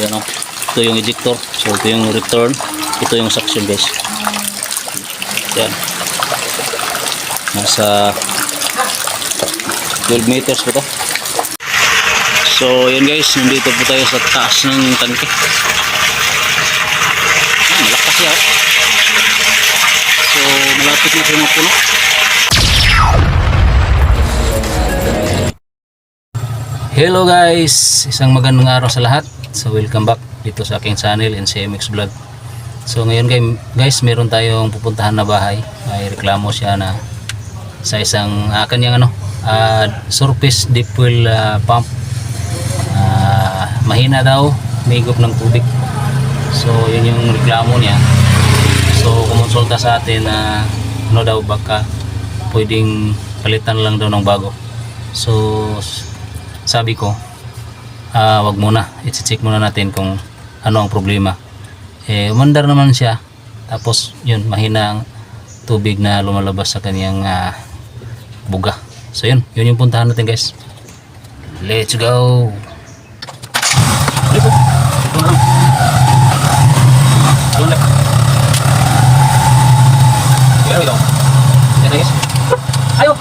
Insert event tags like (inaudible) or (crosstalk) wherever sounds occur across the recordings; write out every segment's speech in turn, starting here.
Yan. Ito yung ejector. So ito yung return. Ito yung suction guys. Yan. Nasa 12 meters po to. So yun guys, nandito po tayo sa taas ng tangke. Ah, malakas yan. So malapit na sa mga. Hello guys! Isang magandang araw sa lahat. So welcome back dito sa aking channel NCMX Vlog. So ngayon guys, meron tayong pupuntahan na bahay. May reklamo siya na sa isang uh, kanyang ano, ah, surface deep well ah, pump. Ah, mahina daw, migop ng tubig. So yun yung reklamo niya. So kumonsulta sa atin na ano daw baka pwedeng palitan lang daw ng bago. So sabi ko, ah wag muna. I-check muna natin kung ano ang problema. Eh, umandar naman siya. Tapos, yun, mahina ang tubig na lumalabas sa kanyang ah, buga. So, yun. Yun yung puntahan natin, guys. Let's go! Ayo!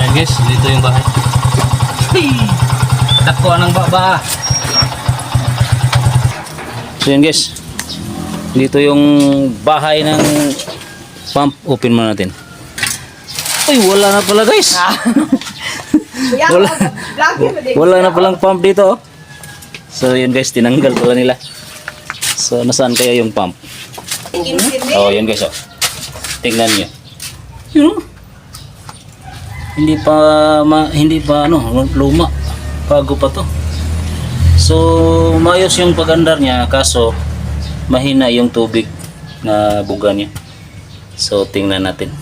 Ayan guys, dito yung bahay. Hey! Takkuan ng baba. So yun guys. Dito yung bahay ng pump. Open mo natin. Ay, wala na pala guys. (laughs) wala, wala na palang pump dito. oh. So yun guys, tinanggal pala nila. So nasaan kaya yung pump? Oh, yun guys oh. Tingnan niyo. Yun oh. Hindi pa ma, hindi pa ano, luma. Bago pa to. So, mayos yung pagandar niya kaso mahina yung tubig na buga niya. So, tingnan natin.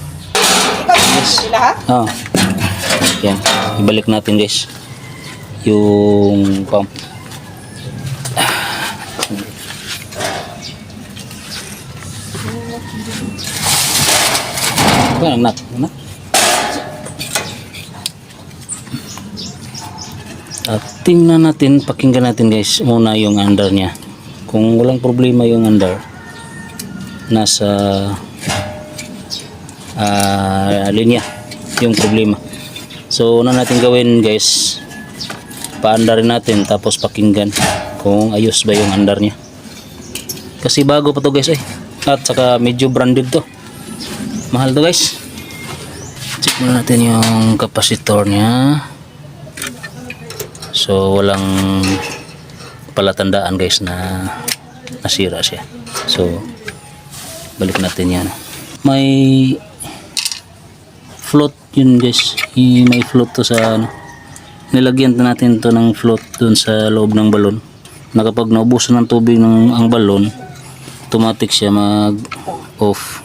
Yes. Ah. Yan. Ibalik natin guys. Yung pump. Ano nak? Nak? At tingnan natin, pakinggan natin guys muna yung under niya. Kung walang problema yung under, nasa ah, linya yung problema. So, una natin gawin guys, paandarin natin tapos pakinggan kung ayos ba yung under niya. Kasi bago pa to guys eh. At saka medyo branded to. Mahal to guys. Check muna natin yung capacitor niya. So walang palatandaan guys na nasira siya. So balik natin yan. May float yun guys. May float to sa ano. Nilagyan na natin to ng float dun sa loob ng balon. Na kapag naubusan ng tubig ng ang balon, automatic siya mag off.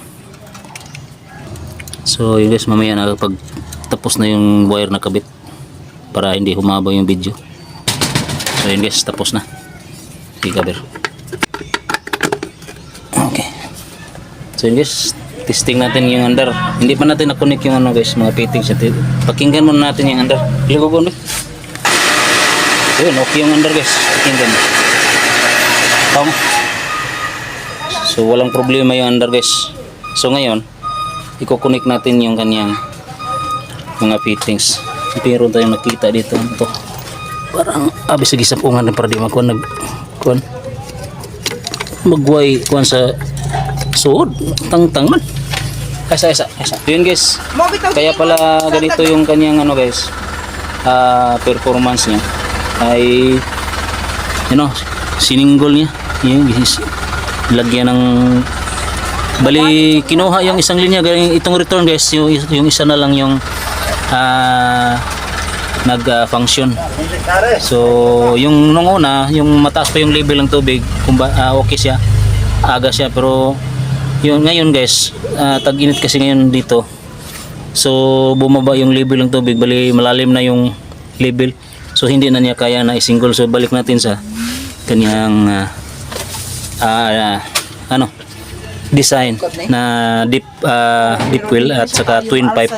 So yun guys, mamaya na kapag tapos na yung wire na kabit para hindi humaba yung video. So yun guys, tapos na. Ikaber. Okay. So yun guys, testing natin yung under. Hindi pa natin na-connect yung ano guys, mga fittings. Pakinggan muna natin yung under. Ligo ko Yun, okay yung under guys. Pakinggan. Tama. So walang problema yung under guys. So ngayon, i-connect natin yung kanyang mga fittings. Pero tayong nakita dito ano to. Parang abis sa gisapungan na para di makuha nag kuan. Magway kuan sa suod. Tangtang man. Kasa isa, isa. Yun guys. Kaya pala ganito yung kanyang ano guys. ah performance niya ay you know, sininggol niya. Yung gis- lagyan ng Bali, kinuha yung isang linya, galing itong return guys, yung, yung isa na lang yung ah, nag-function. So, yung nung una, yung mataas pa yung level ng tubig, kung ba, ah, okay siya, aga siya, pero yung ngayon guys, ah, tag-init kasi ngayon dito. So, bumaba yung level ng tubig, bali malalim na yung level. So, hindi na niya kaya na i-single. So, balik natin sa kanyang ah, ah, ano, design na deep ah, deep well at saka twin pipe.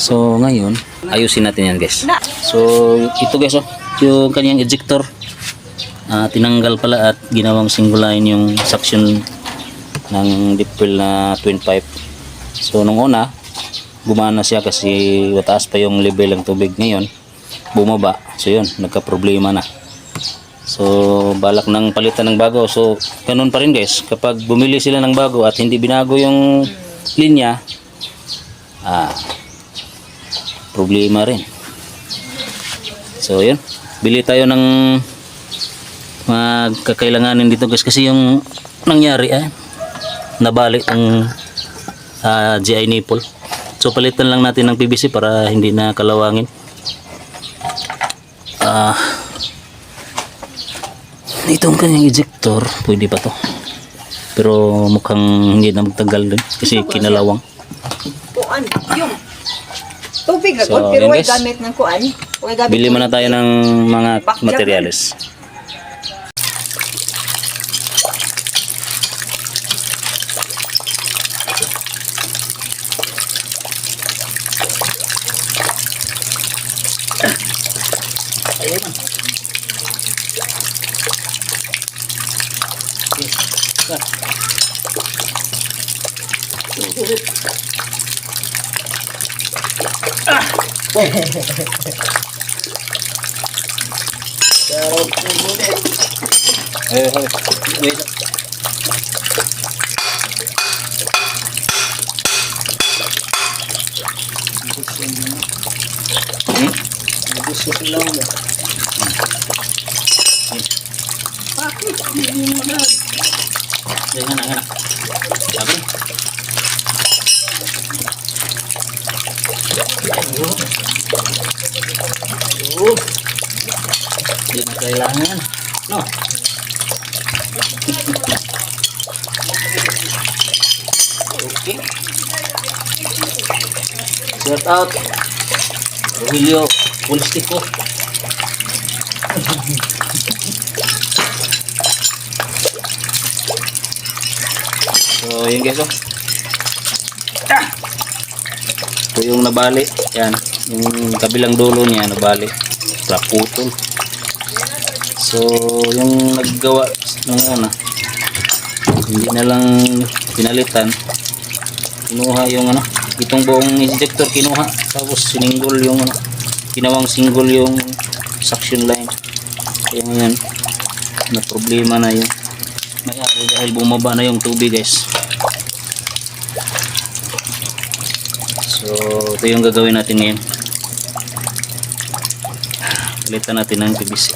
So ngayon, ayusin natin yan guys. So, ito guys, oh, yung kanyang ejector. ah, tinanggal pala at ginawang single line yung suction ng deep well na twin pipe. So, nung una, gumana siya kasi mataas pa yung level ng tubig. Ngayon, bumaba. So, yun, nagka-problema na. So, balak ng palitan ng bago. So, ganun pa rin guys. Kapag bumili sila ng bago at hindi binago yung linya, ah, problema rin. So, yun. Bili tayo ng mga kakailanganin dito guys kasi yung nangyari ah, nabali ang ah, GI nipple. So, palitan lang natin ng PVC para hindi na kalawangin. Ah, itong kanyang ejector, pwede pa to. Pero mukhang hindi na magtagal din kasi kinalawang. Kuan, yung tubig So, so, pero guys. gamit ng kuan. Gamit Bili muna tayo ng mga Backjack. materyales. Ay, ay, wait. Hmm? Oh. Hindi na kailangan. No. Okay. Shout out. Rogelio Pulstico. so, yun guys, oh. Ah! Ito yung nabali. Yan. Yung kabilang dulo niya, nabali. Raputol. So, yung naggawa nung una, hindi na lang pinalitan. Kinuha yung ano, itong buong injector kinuha. Tapos siningol yung ano, ginawang single yung suction line. Kaya ngayon, na problema na yung may-ari dahil bumaba na yung tubig guys. So, ito yung gagawin natin ngayon. Palitan natin ng PVC.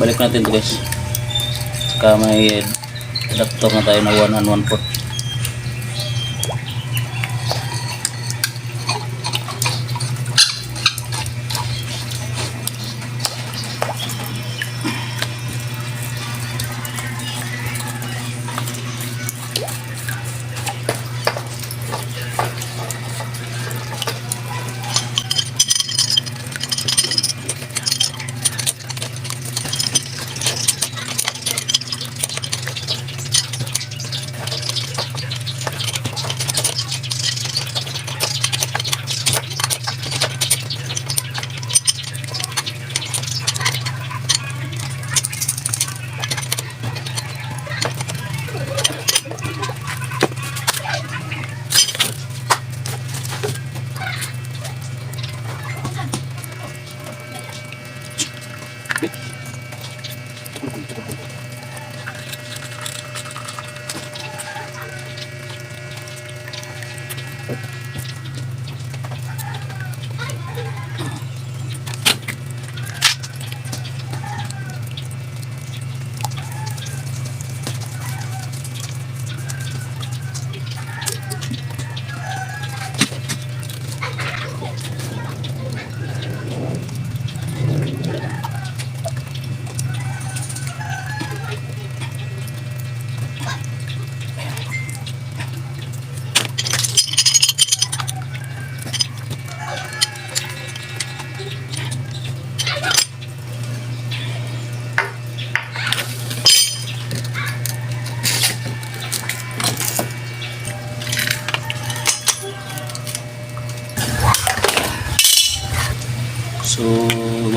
Balik natin to guys saka may adapter na tayo na 1 and 1 port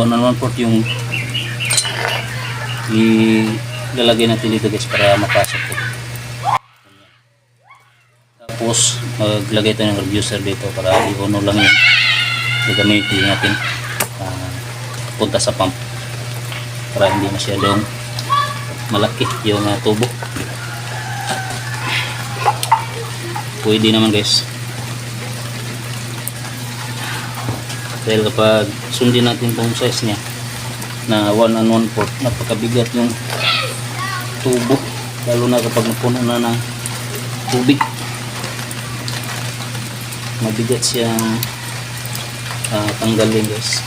1 and 1 fourth yung ilalagay natin dito guys para mapasok ko. Tapos, maglagay tayo ng reducer dito para i-ono lang yun. Gagamitin natin ah, punta sa pump para hindi masyadong malaki yung ah, tubo. Pwede naman guys. Dahil kapag sundin natin tong size niya na 1 and 1 fourth, napakabigat yung tubo. Lalo na kapag napuno na ng tubig. Mabigat siyang ah, tanggalin guys.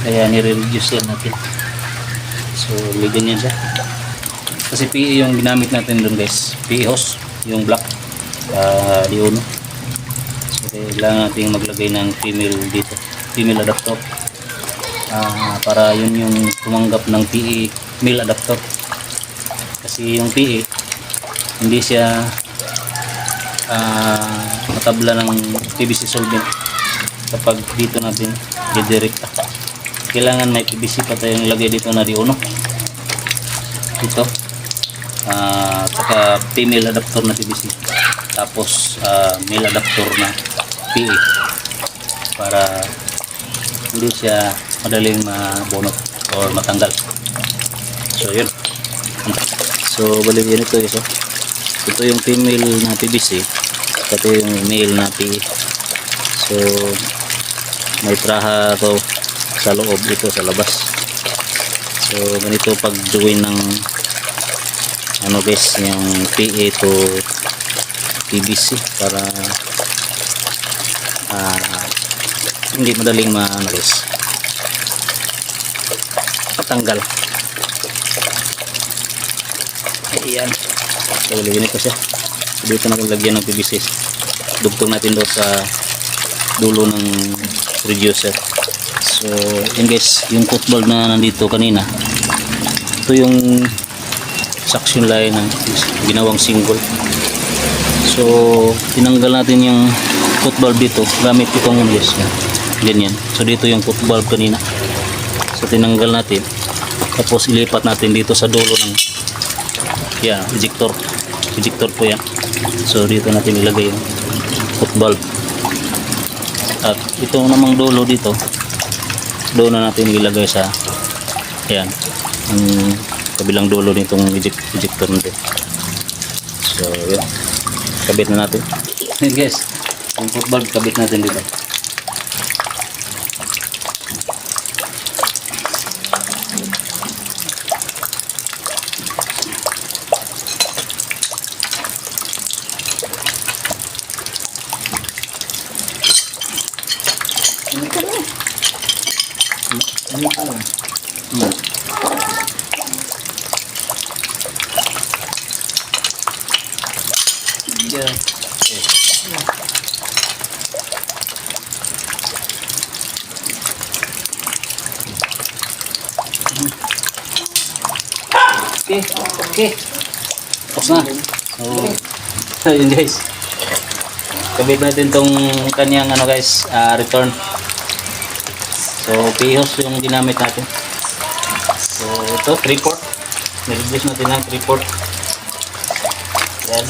Kaya nire-reduce lang natin. So, may ganyan siya. Kasi PE yung ginamit natin doon guys. PE hose, yung black. Uh, di uno. So, kailangan natin maglagay ng female dito. Female adapter. Ah, para yun yung tumanggap ng PE male adapter. Kasi yung PE, hindi siya ah, matabla ng PVC solvent kapag dito natin didirekta kailangan may PVC pa tayong lagay dito na di uno dito. Ah saka female adapter na PVC tapos ah, male adapter na PE para hindi siya madaling mabunot or matanggal. So yun. So balik yun ito iso ito yung female na PVC ito yung male na PE so may traha to sa loob ito sa labas so ganito pag join ng ano guys yung PA to PVC para ah, hindi madaling ma ano guys patanggal ayan. So lagyan ito siya. Dito natin lagyan ng PVC dugtong natin doon sa dulo ng reducer so guys yung football na nandito kanina ito yung suction line ng ginawang single. So tinanggal natin yung foot valve dito gamit itong guys ganyan. So dito yung foot valve kanina. So tinanggal natin. Tapos ilipat natin dito sa dulo ng yan ejector. Ejector po yan. So dito natin ilagay yung foot valve at itong namang dulo dito doon na natin ilagay sa ayan yung kabilang dulo nitong eject, ejector natin so yun. Kabit na natin. (laughs) Yun guys yung foot valve kabit natin dito Hmm. Yeah. Okay, okay. Tapos na. So, ayun guys. Kabit natin tong kanyang ano guys, ah, return. So, pihos yung ginamit natin. So, ito, 3 port. Nirelease natin ng 3 port. Yan.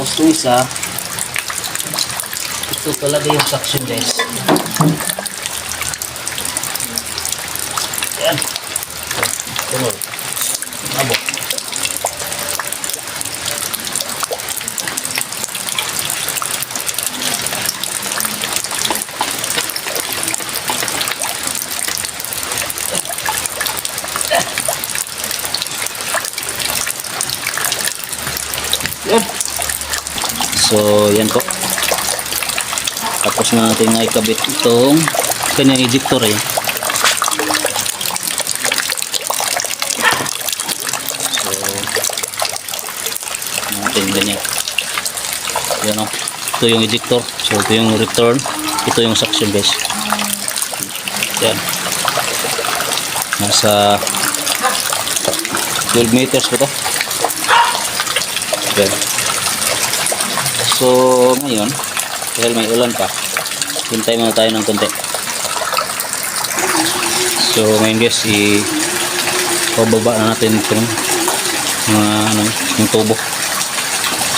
Tapos, yung isa, ito talaga yung suction guys. Yan. Tuloy. Abo. Yan. So, yan po. Tapos na natin nga ikabit itong kanyang ejector eh. So, natin ganyan. Yan o ito yung ejector. So ito yung return. Ito yung suction guys yan. Nasa 12 meters ko to yan so ngayon dahil may ulan pa hintay muna tayo ng konti. So ngayon guys i pababa na natin itong mga ano, yung tubo.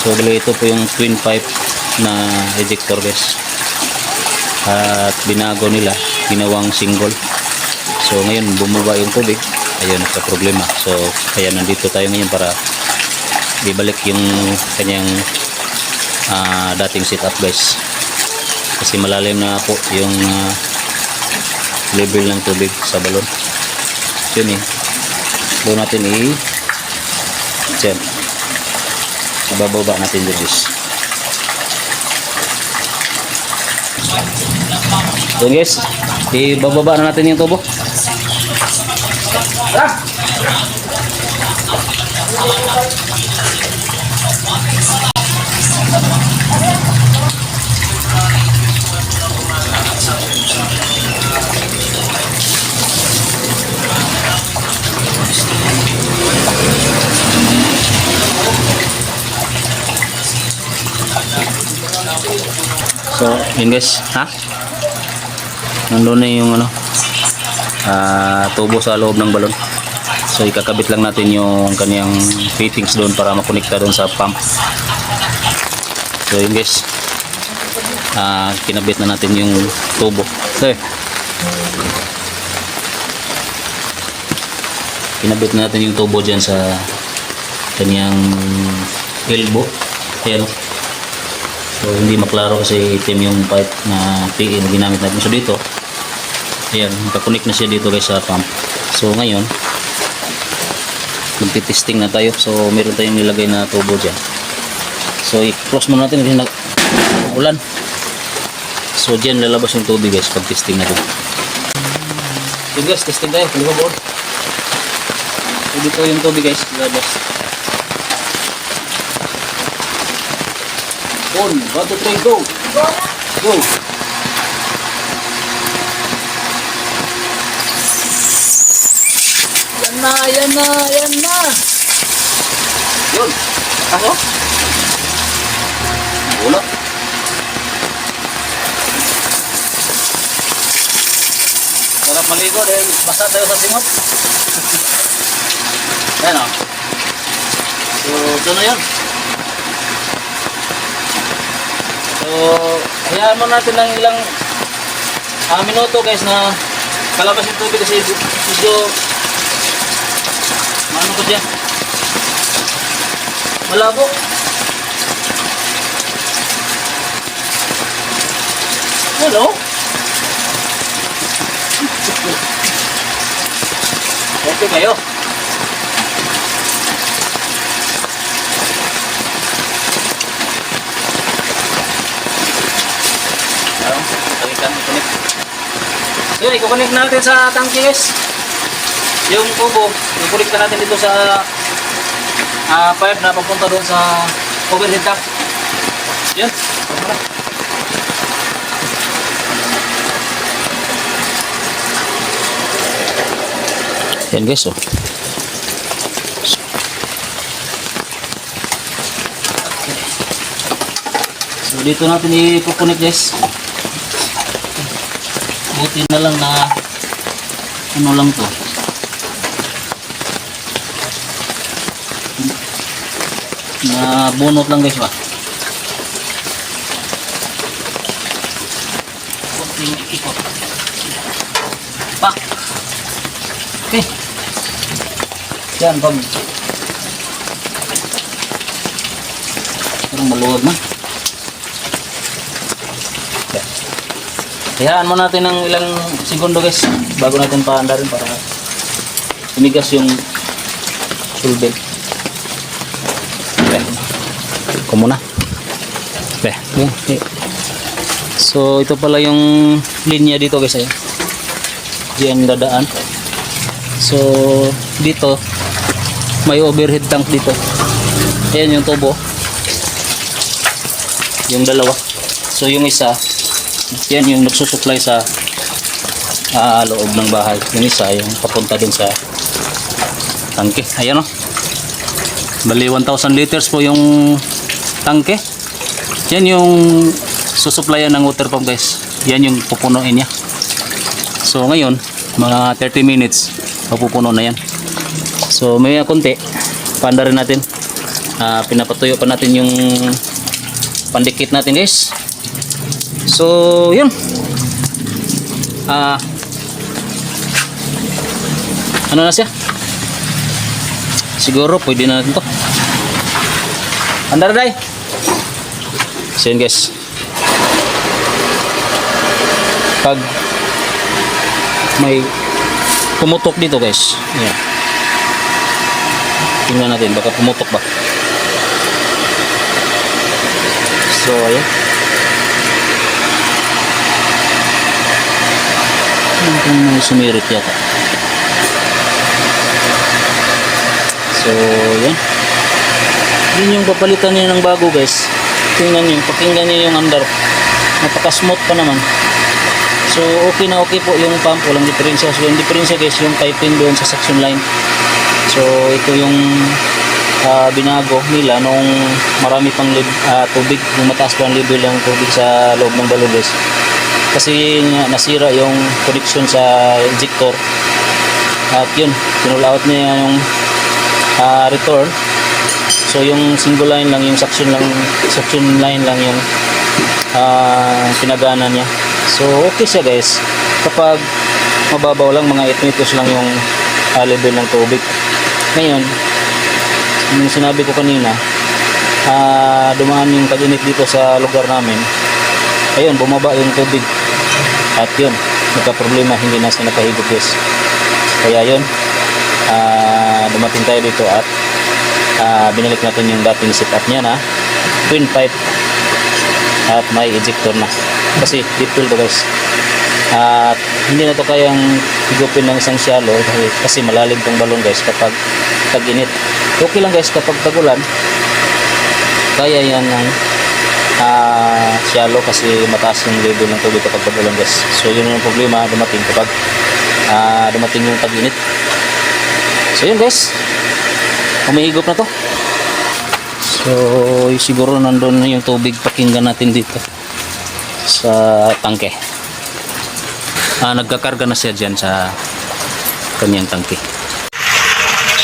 So bali ito po yung twin pipe na ejector guys. At binago nila ginawang single. So ngayon bumaba yung tubig. Ayun nagka problema. So kaya nandito tayo ngayon para ibalik yung kanyang ah, dating setup guys. Kasi malalim na po yung ah, level ng tubig sa balon. Yun eh. Doon natin i dyan ibababa natin dyan guys. Yun guys. Ibababa na natin yung tubo So, yun guys, ha? Nandun na yung ano, ah, tubo sa loob ng balon. So, ikakabit lang natin yung kanyang fittings doon para makonekta doon sa pump. So, yun guys, ah, kinabit na natin yung tubo. Okay. Kinabit na natin yung tubo dyan sa kanyang elbow. Ayan. So hindi maklaro kasi itim yung pipe na na ginamit natin. So dito, ayan, nakakonect na siya dito guys sa pump. So ngayon, magti-testing na tayo. So meron tayong nilagay na tubo dyan. So i-close muna natin kasi ulan. So dyan lalabas yung tubig guys pag testing natin. So guys, testing tayo. Kaliwa board. So dito yung tubig guys, lalabas. On, one, two, three, go! Go! Yan na, yan na, yan na! Yun! Ako? Wala. Sarap maligo dahil basa tayo sa simot. (laughs) Yan o. So, ito na yun. So, hayaan mo natin ng ilang ah, minuto guys na kalabas yung tubig kasi medyo ano ko dyan malabo. Hello okay kayo Yun, i-connect natin sa tangke guys. Yung tubo, i-connect natin dito sa ah pipe na papunta doon sa overhead tank. Yun. tara. Yan guys oh. So dito natin i-connect guys. Buti na lang na ano lang to. Na bunot lang guys ba. Kunting ikot. Pak. Okay. Yan pag Parang maluwag na. Hayaan mo natin ng ilang segundo guys bago natin paandarin para tumigas yung sulbel. Okay. Iko muna. Okay. okay. So ito pala yung linya dito guys ayan. Diyan dadaan. So dito may overhead tank dito. Ayan yung tubo. yung dalawa. So yung isa, yan yung nagsusupply sa ah, loob ng bahay. Yung isa, yung papunta dun sa tangke. Ayan o. Bali 1,000 liters po yung tangke. Yan yung susuplayan ng water pump guys. Yan yung pupunuin niya. So ngayon, mga 30 minutes, mapupuno na yan. So may konti, panda rin natin. Ah, pinapatuyo pa natin yung pandikit natin guys. So yun. Ah, ano na siya? Siguro pwede na to. Andar day. So guys. Pag may pumutok dito guys. Ayan. Tingnan natin baka pumutok ba. So ayan. Mukhang may sumirit yata. So, yan. Yun yung papalitan niya ng bago guys. Tingnan niyo, pakinggan niyo yung andar. Napaka-smooth pa naman. So, okay na okay po yung pump. Walang diferensya. So, yung diferensya guys, yung piping doon sa suction line. So, ito yung ah, binago nila nung marami pang ah, tubig. Yung mataas pa ang level tubig sa loob ng balon guys. Kasi nasira yung connection sa injector. At yun, pinull niya yung ah, return. So yung single line lang, yung suction lang, suction line lang yung ah, pinagana niya. So okay siya guys. Kapag mababaw lang, mga 8 meters lang yung ah, level ng tubig. Ngayon, yung sinabi ko kanina, ah, dumaan yung tag-init dito sa lugar namin. Ayun, bumaba yung tubig. At yun, nagka-problema, hindi na siya nakahigop guys. Kaya yun, ah, dumating tayo dito at ah, binalik natin yung dating setup niya na twin pipe at may ejector na. Kasi deep fill to guys. At hindi na to kayang higupin ng isang shallow kasi, kasi malalim tong balon guys kapag tag-init. Okay lang guys kapag tagulan, kaya yan ng ah shallow kasi mataas yung level ng tubig kapag tagulan guys. So yun yung problema dumating kapag ah, dumating yung tag-init. So yun guys, umihigop na to. So siguro nandun na yung tubig pakinggan natin dito sa tangke. Ah, nagkakarga na siya dyan sa kanyang tangke.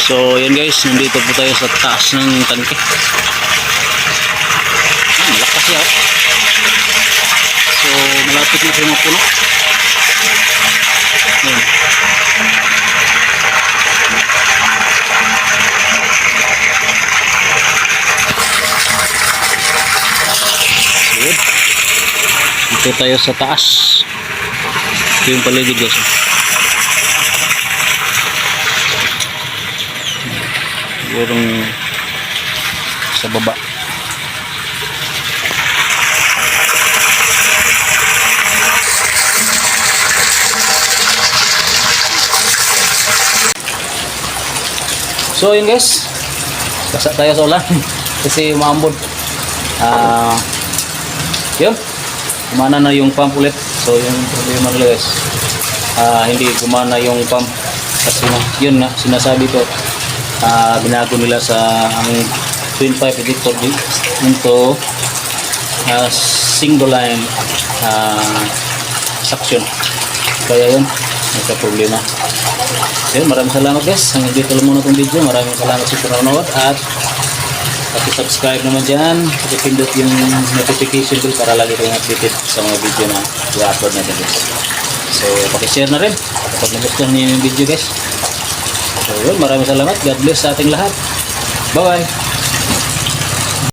So yun guys, nandito po tayo sa taas ng tangke. Malakas siya. So malapit na siya mapuno. Yun. Good. Tayo sa taas. Ito yung paligid guys. Sigurong sa baba. So yun guys. Basa tayo sa ulan. (laughs) Kasi umambod. Ah, yun. Gumana na yung pump ulit. So yung problema nila guys. ah, hindi gumana yung pump. Kasi yun na, sinasabi ko. ah binago nila sa ang twin pipe di- into ah, single line ah, suction. Kaya yun, nagka problema. So yun, maraming salamat guys. Hanggang dito lang muna itong video. Maraming salamat sa panonood at Paki-subscribe naman dyan. Paki-pindot yung notification bell para lagi kayong updated sa mga video na i-upload natin guys. So, paki-share na rin kapag nagustuhan niyo yung video guys. So. Maraming salamat. God bless sa ating lahat. Bye-bye.